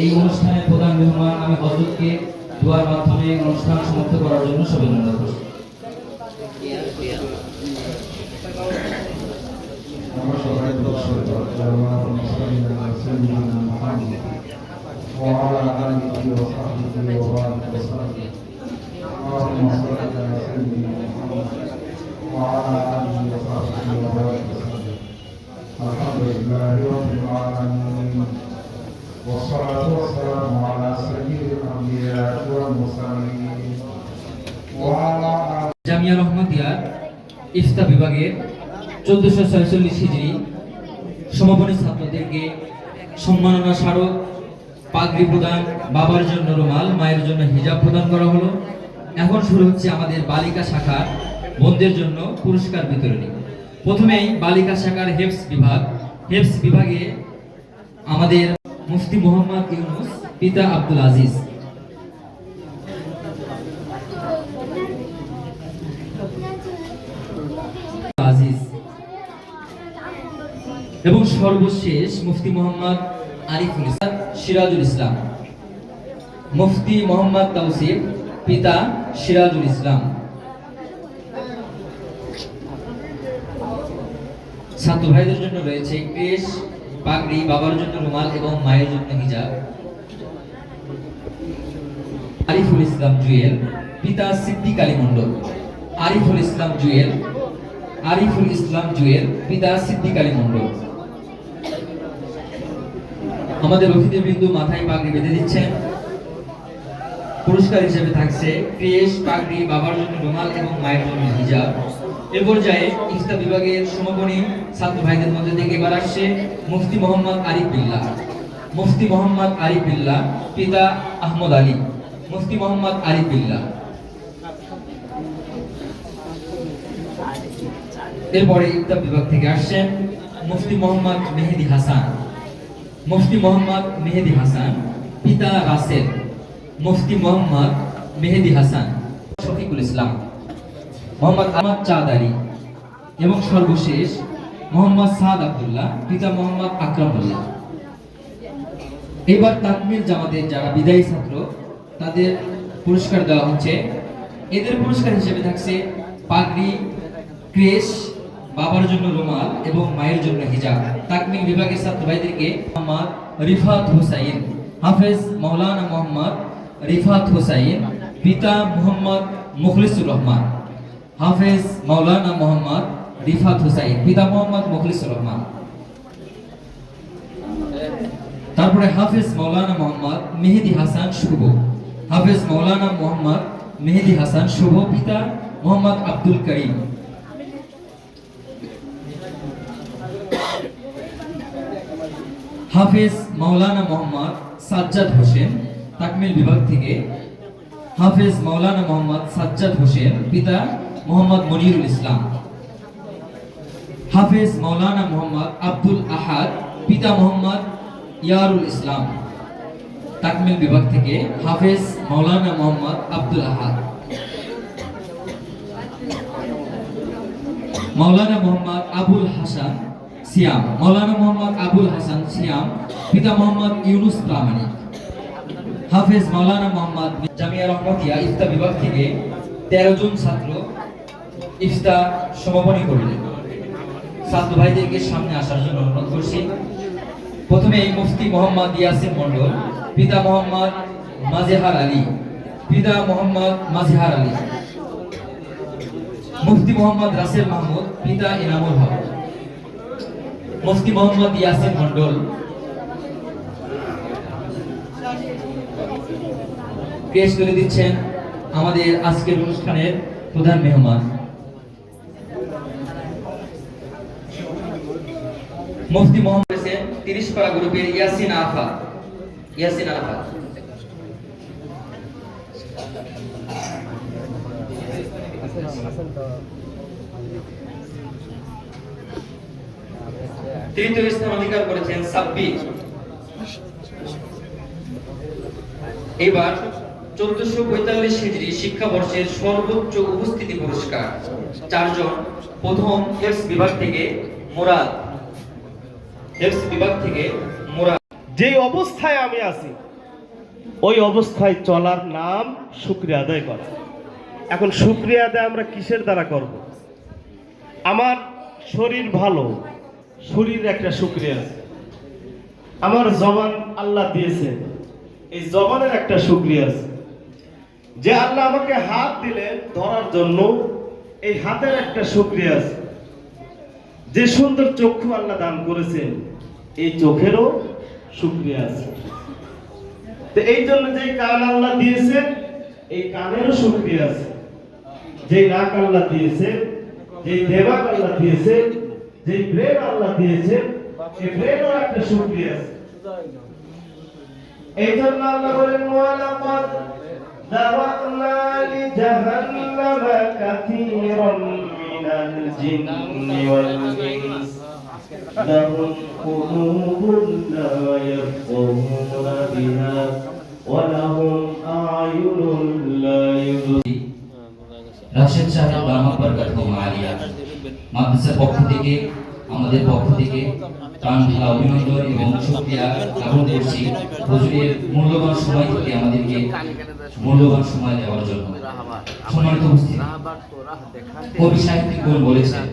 এই অনুষ্ঠানের প্রধান মেহমান আমি হজরতকে দোয়ার মাধ্যমে অনুষ্ঠান সমাপ্ত করার জন্য শুভেচ্ছা করছি আমরা সবাই দোয়া করব আল্লাহুম্মা সাল্লি আলা সাইয়্যিদিনা মুহাম্মাদ ওয়া আলা আলিহি ওয়া সাহবিহি ওয়া বারিক ওয়া সাল্লিম اللهم صل على سيدنا محمد وعلى آله وصحبه وبارك وسلم الحمد لله رب العالمين والصلاة والسلام على سيد الأنبياء والمرسلين وعلى آله জামিয়া রহমতিয়ার ইফতা বিভাগের চোদ্দশো ছয়চল্লিশ হিজড়ি সমাপনী ছাত্রদেরকে সম্মাননা স্মারক পাগড়ি প্রদান বাবার জন্য রুমাল মায়ের জন্য হিজাব প্রদান করা হলো এখন শুরু হচ্ছে আমাদের বালিকা শাখার বোনদের জন্য পুরস্কার বিতরণী প্রথমেই বালিকা শাখার হেফস বিভাগ হেফস বিভাগে আমাদের মুফতি মোহাম্মদ ইউনুস, পিতা আব্দুল আজিজ। এবং সর্বশেষ মুফতি মোহাম্মদ আরিফুল ইসলাম, সিরাজুল ইসলাম। মুফতি মোহাম্মদ তাওসিফ, পিতা সিরাজুল ইসলাম। ছাত্র ভাইদের জন্য রয়েছে ক্রেশ পাগড়ি, বাবার জন্য রুমাল এবং মায়ের জন্য হিজাব। আরিফুল ইসলাম জুয়েল, পিতা সিদ্দিক আলী মন্ডল আরিফুল ইসলাম জুয়েল, আরিফুল ইসলাম জুয়েল, পিতা সিদ্দিক আলী মন্ডল আমাদের অতিথি বিন্দু মাথায় পাগড়ি বেঁধে দিচ্ছেন। পুরস্কার হিসেবে থাকছে ক্রেশ, পাগড়ি, বাবার জন্য রুমাল এবং মায়ের জন্য হিজাব। এ পর্যায়ে ইফতা বিভাগের সমাপনী ছাত্র ভাইদের মধ্যে থেকে এবার আসছে মুফতি মোহাম্মদ আরিফ বিল্লাহ। মুফতি মোহাম্মদ আরিফ বিল্লাহ, পিতা আহমদ আলী। মুফতি মোহাম্মদ আরিফ বিল্লাহ। এরপরে ইফতা বিভাগ থেকে আসছেন মুফতি মোহাম্মদ মেহেদি হাসান। মুফতি মোহাম্মদ মেহেদি হাসান, পিতা রাসেল। মুফতি মোহাম্মদ মেহেদি হাসান। শফিকুল ইসলাম। মোহাম্মদ আহমদ চাঁদ আলী এবং সর্বশেষ মোহাম্মদ সাদ আবদুল্লাহ, পিতা মোহাম্মদ আকরামুল্লাহ এবার তাকমিল জামাতের যারা বিদায়ী ছাত্র, তাদের পুরস্কার দেওয়া হচ্ছে। এদের পুরস্কার হিসেবে থাকছে পাগড়ি, ক্রেশ, বাবার জন্য রুমাল এবং মায়ের জন্য হিজাব। তাকমিল বিভাগের ছাত্র ভাইদেরকে মোহাম্মদ রিফাত হুসাইন, হাফেজ মাওলানা মোহাম্মদ রিফাত হুসাইন, পিতা মোহাম্মদ মুখলিসুর রহমান। হাফেজ মাওলানা মোহাম্মদ রিফাত হুসাইন, পিতা মোহাম্মদ মুখলিসুর রহমান। তারপরে হাফেজ মাওলানা মোহাম্মদ মেহেদি হাসান শুভ। হাফেজ মাওলানা মোহাম্মদ মেহেদি হাসান শুভ, পিতা মোহাম্মদ আব্দুল করিম। হাফেজ মাওলানা মোহাম্মদ সাজ্জাদ হোসেন, তাকমিল বিভাগ থেকে। হাফেজ মাওলানা মোহাম্মদ সাজ্জাদ হোসেন, পিতা মোহাম্মদ মনিরুল ইসলাম। হাফেজ মাওলানা মোহাম্মদ আব্দুল আহাদ, পিতা মোহাম্মদ ইয়ারুল ইসলাম। তাকমিল বিভাগ থেকে হাফেজ মাওলানা মোহাম্মদ আব্দুল আহাদ। মাওলানা মোহাম্মদ আবুল হাসান সিয়াম। মাওলানা মোহাম্মদ আবুল হাসান সিয়াম, পিতা মোহাম্মদ ইউনুস প্রামাণিক। হাফেজ মাওলানা মোহাম্মদ জামিয়া রহমতিয়া ইফতা বিভাগ থেকে তেরো জন ছাত্র ইফতা সমাপনী করলেন। ছাত্র ভাইদেরকে সামনে আসার জন্য অনুরোধ করছি। প্রথমে মুফতি মোহাম্মদ ইয়াসিন মন্ডল পিতা মোহাম্মদ মাজেহার আলী, পিতা মোহাম্মদ মাজেহার আলী, মুফতি মোহাম্মদ রাসেল মাহমুদ, পিতা ইনামুল হক, মুফতি মোহাম্মদ ইয়াসিন মন্ডল পেশ করে দিচ্ছেন আমাদের আজকের অনুষ্ঠানের প্রধান মেহমান। মুফতি মোহাম্মদ হোসেন তিরিশ পাড়া গ্রুপের ইয়াসিন আফা। ইয়াসিন আফা। তৃতীয় স্থান অধিকার করেছেন সাব্বির এবার চোদ্দশো পঁয়তাল্লিশ হিজড়ি শিক্ষাবর্ষের সর্বোচ্চ উপস্থিতি পুরস্কার। চারজন প্রথম এফস বিভাগ থেকে মোরাদ। এফস বিভাগ থেকে মোরাদ যেই অবস্থায় আমি আছি, ওই অবস্থায় চলার নাম শুক্রিয়া আদায় করা। এখন শুক্রিয়া আদায় আমরা কিসের দ্বারা করব? আমার শরীর ভালো, শরীর একটা শুক্রিয়া আছে। আমার জবান আল্লাহ দিয়েছে, এই জবানের একটা শুক্রিয়া আছে। যে আল্লাহ আমাকে হাত দিলেন ধরার জন্য এই হাতের একটা শুক্রিয়া আছে। যে সুন্দর চক্ষু আল্লাহ দান করেছেন, এই চোখেরও শুক্রিয়া আছে। তো এই জন্য যে কান আল্লাহ দিয়েছেন, এই কানেরও শুক্রিয়া আছে। যে নাক আল্লাহ দিয়েছেন, যে দেবাক আল্লাহ দিয়েছেন, যে ব্রেন আল্লাহ দিয়েছেন, এই ব্রেনও একটা শুক্রিয়া আছে। এই জন্য আল্লাহ বলেন, ওয়ালাকাদ দাওয়াতনা লিজাহান্নামা কাসীরান الجن والإنس لهم قلوب لا يفقهون بها ولهم أعين لا يبصرون রাশেদ সাহেব বার্মা বরকাত আলিয়া মাদ্রাসার পক্ষ থেকে আমাদের পক্ষ থেকে প্রাণ ঢালা অভিনন্দন এবং শুক্রিয়া জ্ঞাপন করছি হুজুরের মূল্যবান সময় থেকে আমাদেরকে মূল্যবান সময় দেওয়ার জন্য সম্মানিত উপস্থিতি কবি সাহিত্যিক বলেছেন